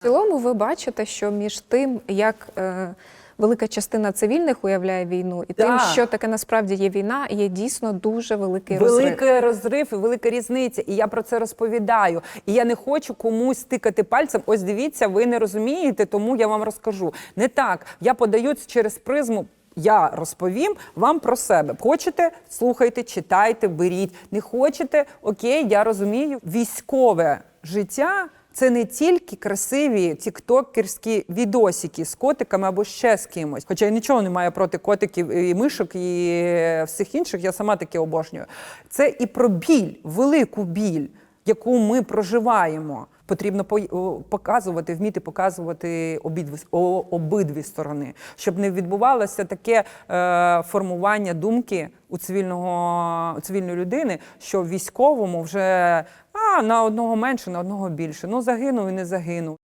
В цілому ви бачите, що між тим, як е, велика частина цивільних уявляє війну, і тим, що таке насправді є війна, є дійсно дуже великий розрив. Великий розрив і велика різниця. І я про це розповідаю. І я не хочу комусь тикати пальцем. Ось дивіться, ви не розумієте, тому я вам розкажу. Не так. Я подаю через призму. Я розповім вам про себе. Хочете, слухайте, читайте, беріть. Не хочете, окей, я розумію. Військове життя це не тільки красиві тіктокерські відосики з котиками або ще з кимось. Хоча я нічого не маю проти котиків і мишок і всіх інших, я сама таке обожнюю. Це і про біль, велику біль, яку ми проживаємо. Потрібно по- показувати, вміти показувати обидві, обидві сторони, щоб не відбувалося таке е, формування думки у цивільного у цивільної людини, що військовому вже на одного менше, на одного більше. Ну загинув і не загинув.